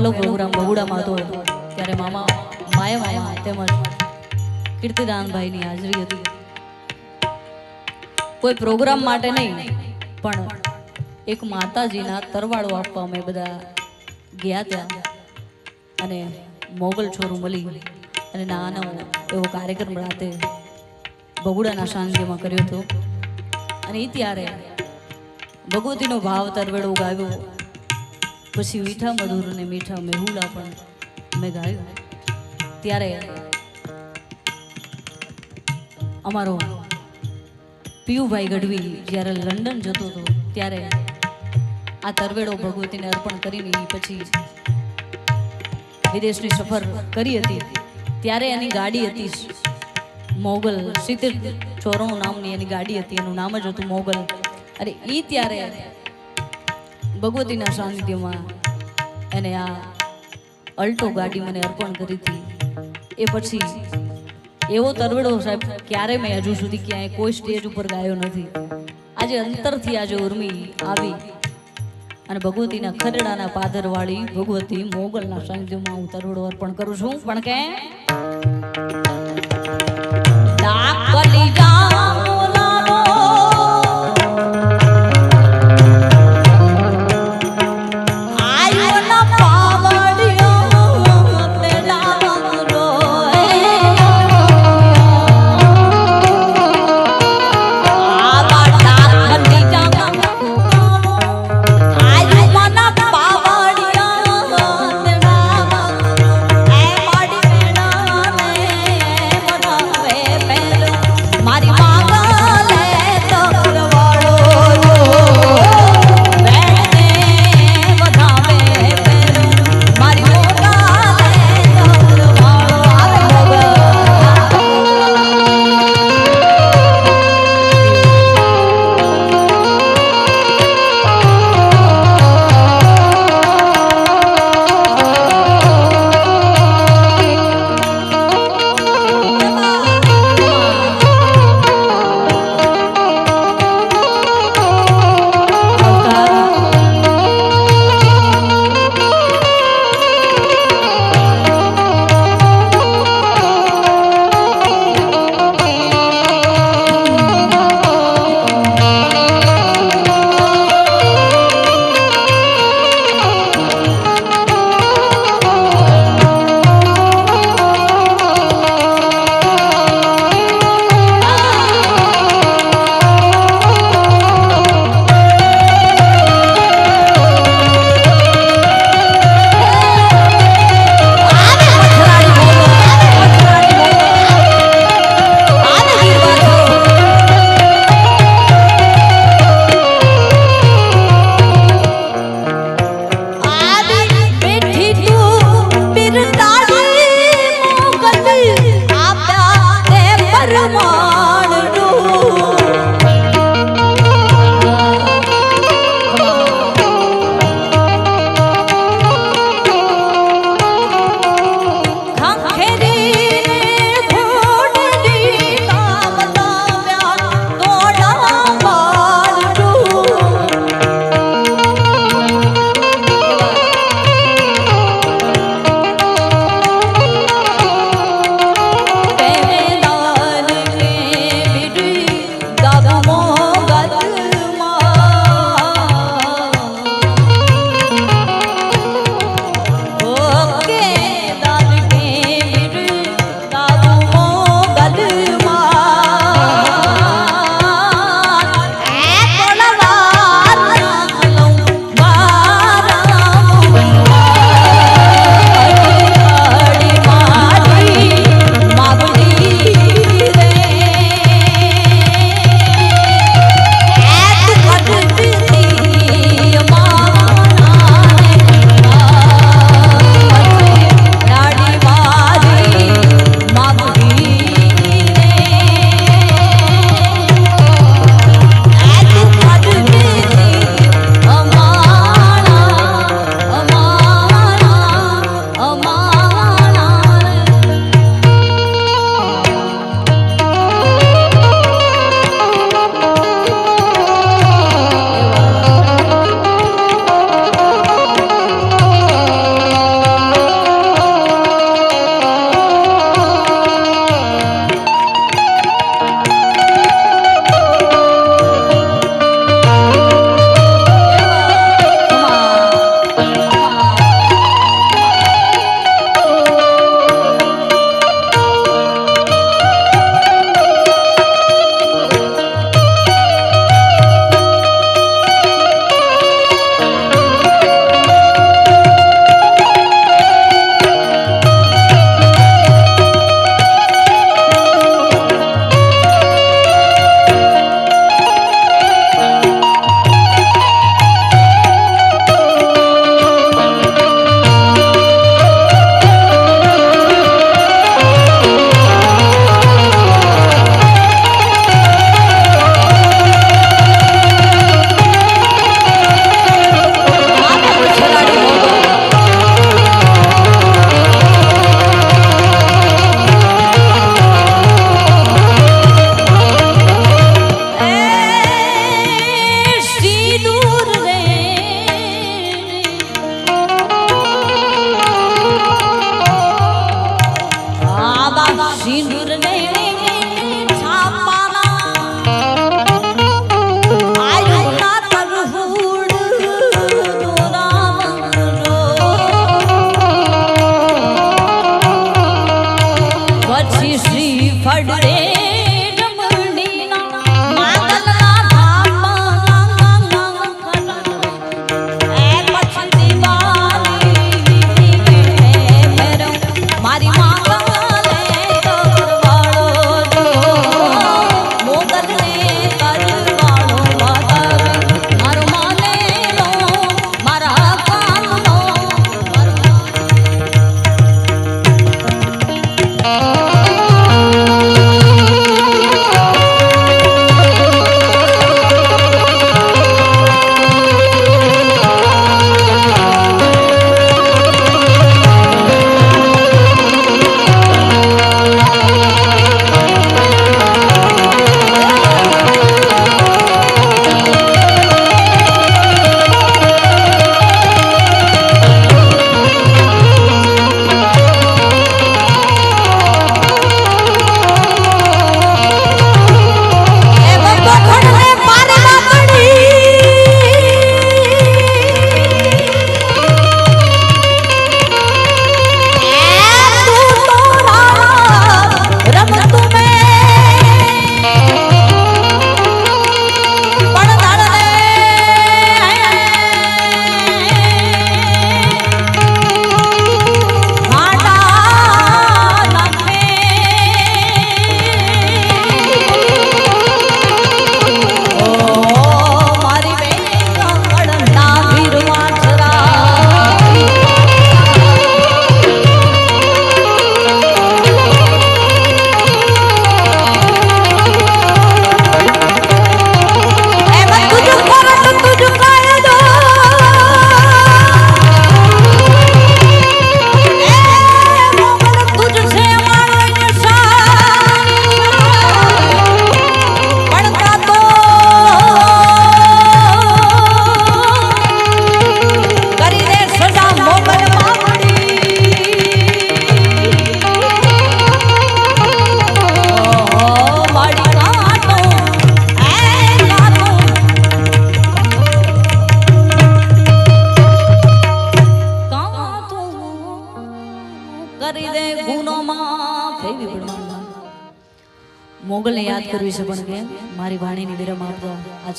પહેલો પ્રોગ્રામ બગુડામાં હતો ત્યારે મામા માયા મામા તેમજ કીર્તિદાનભાઈની હાજરી હતી. કોઈ પ્રોગ્રામ માટે નહીં, પણ એક માતાજીના તરવાળો આપવા અમે બધા ગયા ત્યાં અને મોગલ છોરું મળી અને નાનો એવો કાર્યક્રમ રાતે બગુડાના સાંજ્યમાં કર્યો હતો. અને એ ત્યારે ભગવતીનો ભાવ તરવેડો ગાવ્યો પછી મીઠા મધુર અને મીઠા મેહુલા પણ મેં ગાયું. ત્યારે અમારો પિયુભાઈ ગઢવી જ્યારે લંડન જતો હતો, ત્યારે આ તરવેડો ભગવતીને અર્પણ કરીને પછી વિદેશની સફર કરી હતી. ત્યારે એની ગાડી હતી મોગલ સિત્તેર ચોરાણું નામની એની ગાડી હતી, એનું નામ જ હતું મોગલ. અરે એ ત્યારે ભગવતીના સાનિધ્યમાં એને આ અલ્ટો ગાડી મને અર્પણ કરી હતી. એ પછી એવો તરવડો સાહેબ, ક્યારે મેં હજુ સુધી ક્યાંય કોઈ સ્ટેજ ઉપર ગાયો નથી. આજે અંતરથી આજે ઉર્મી આવી અને ભગવતીના ખરડાના પાદરવાળી ભગવતી મોગલના સાનિધ્યમાં હું તરવડો અર્પણ કરું છું. પણ કે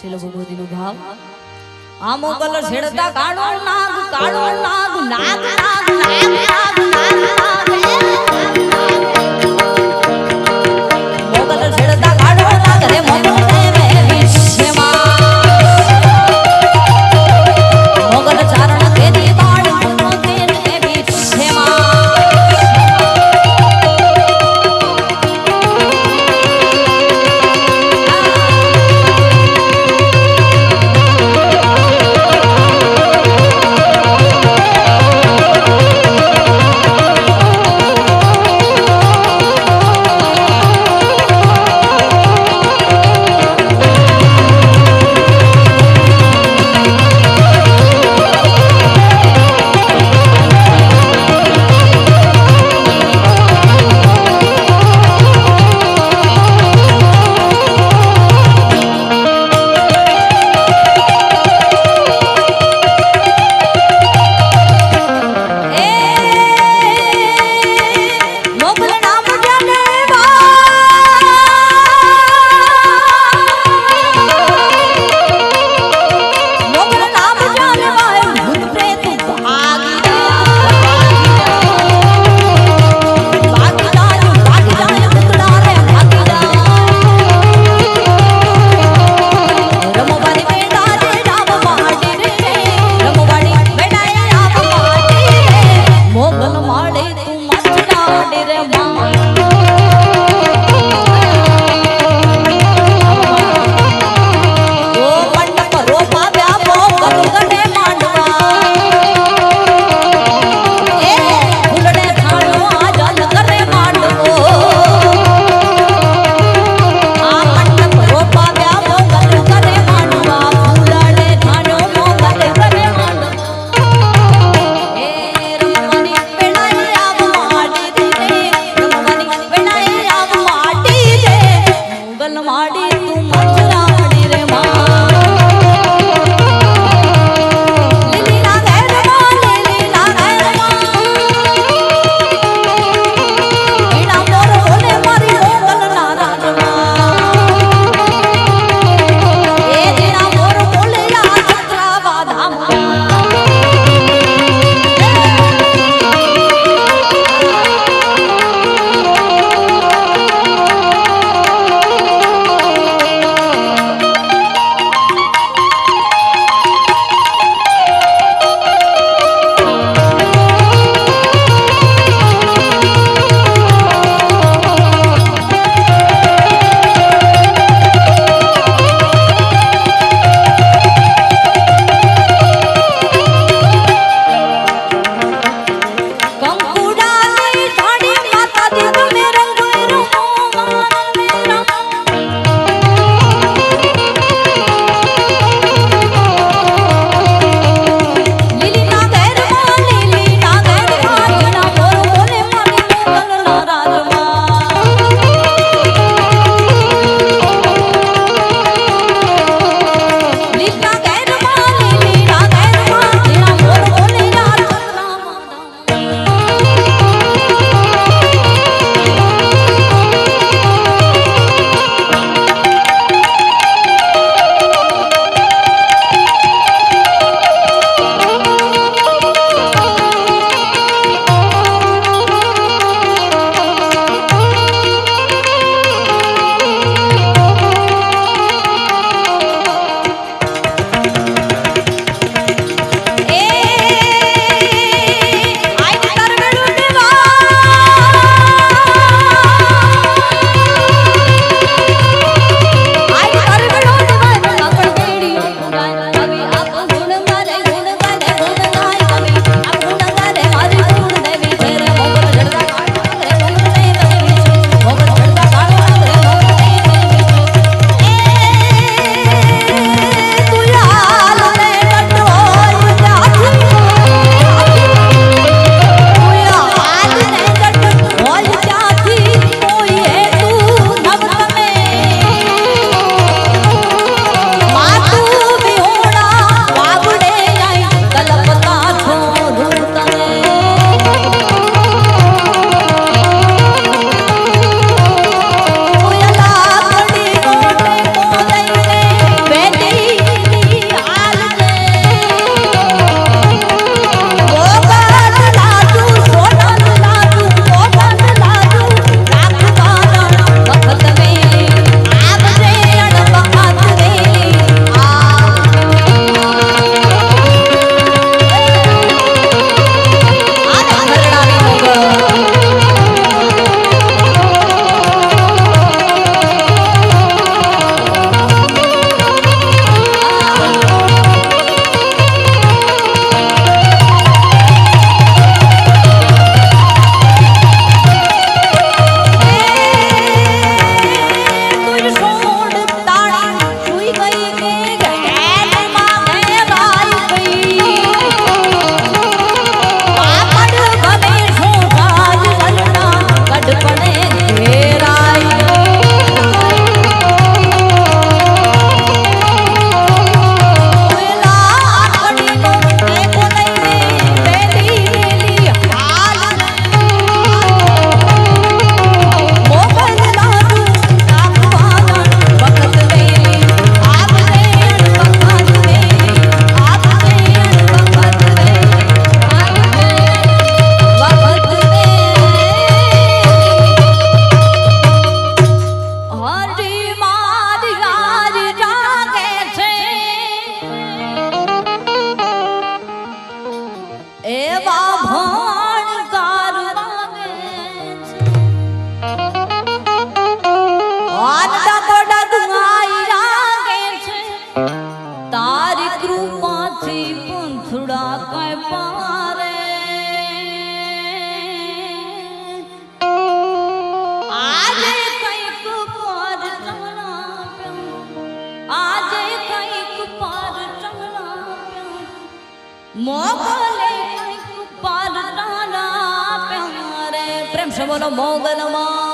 છે લઘુમતીનો ભાવ આ મોગલ છેડતા કાળો નાગ કાળો નાગ નાગ નાગ નાગ નાગ મોગલે પાલટાના